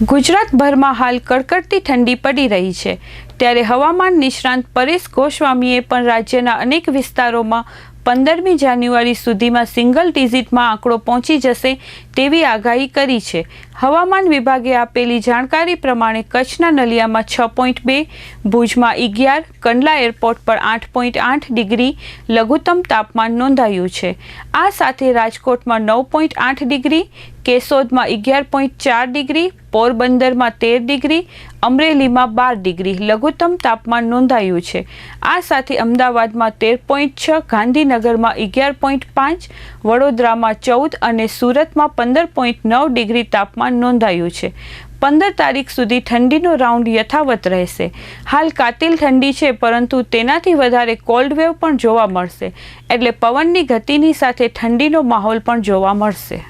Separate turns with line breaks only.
ગુજરાતભરમાં હાલ કડકડતી ઠંડી પડી રહી છે. ત્યારે હવામાન નિષ્ણાંત પરેશ ગોસ્વામીએ પણ રાજ્યના અનેક વિસ્તારોમાં પંદરમી જાન્યુઆરી સુધીમાં સિંગલ ડિઝિટમાં આંકડો પહોંચી જશે તેવી આગાહી કરી છે. હવામાન વિભાગે આપેલી જાણકારી પ્રમાણે કચ્છના નલિયામાં છ પોઈન્ટ બે, ભુજમાં અગિયાર, કંડલા એરપોર્ટ પર આઠ પોઈન્ટ આઠ ડિગ્રી, લઘુત્તમ તાપમાન નોંધાયું છે. આ સાથે રાજકોટમાં નવ પોઈન્ટ આઠ ડિગ્રી, કેશોદમાં અગિયાર પોઈન્ટ ચાર ડિગ્રી, પોરબંદરમાં તેર ડિગ્રી, અમરેલીમાં બાર ડિગ્રી લઘુત્તમ તાપમાન નોંધાયું છે. આ સાથે અમદાવાદમાં તેર પોઈન્ટ છ, ગાંધીનગરમાં અગિયાર પોઈન્ટ પાંચ, વડોદરામાં ચૌદ અને સુરતમાં પંદર પોઈન્ટ નવ ડિગ્રી તાપમાન નોંધાયું છે. પંદર તારીખ સુધી ઠંડીનો રાઉન્ડ યથાવત રહેશે. હાલ કાતિલ ઠંડી છે, પરંતુ તેનાથી વધારે કોલ્ડ વેવ પણ જોવા મળશે. એટલે પવનની ગતિની સાથે ઠંડીનો માહોલ પણ જોવા મળશે.